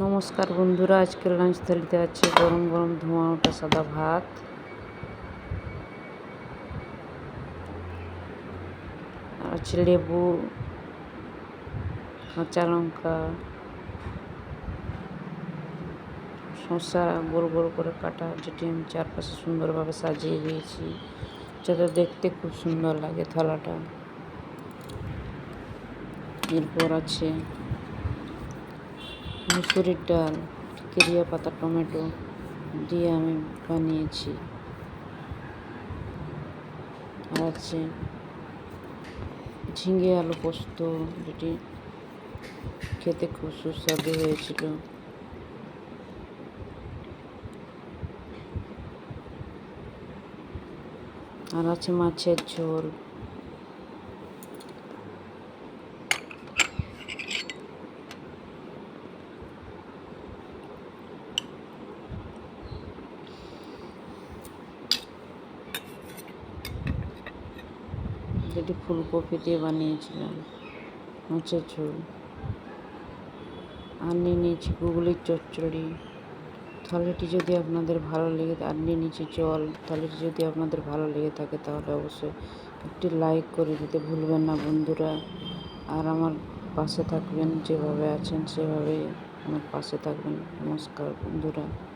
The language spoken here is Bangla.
নমস্কার বন্ধুরা, আজকের লাঞ্চ থালিতে আছে গরম গরম ধোঁয়া ওঠা সাদা ভাত। আছে লেবু, কাঁচা লঙ্কা, শসা গোল গোল করে কাটা, যেটি আমি চারপাশে সুন্দরভাবে সাজিয়ে দিয়েছি। যাতে দেখতে খুব সুন্দর লাগে থালাটা। এরপর আছে মুসুরির ডাল, কেরিয়া পাতা, টমেটো দিয়ে আমি বানিয়েছি। আর আছে ঝিঙে, আলু পোস্ত যেটি খেতে খুব সুস্বাদু হয়েছিল। আর আছে মাছের ঝোল। যেটি ফুলকপি দিয়ে বানিয়েছিলাম মাছের ঝোল। আর নিয়ে নিয়েছি গুগলির চচ্চড়ি। থালিটি যদি আপনাদের ভালো লেগে আর নিয়ে নিয়েছি জল। থালিটি যদি আপনাদের ভালো লেগে থাকে, তাহলে অবশ্যই একটি লাইক করে দিতে ভুলবেন না বন্ধুরা। আর আমার পাশে থাকবেন, যেভাবে আছেন সেভাবেই আমার পাশে থাকবেন। নমস্কার বন্ধুরা।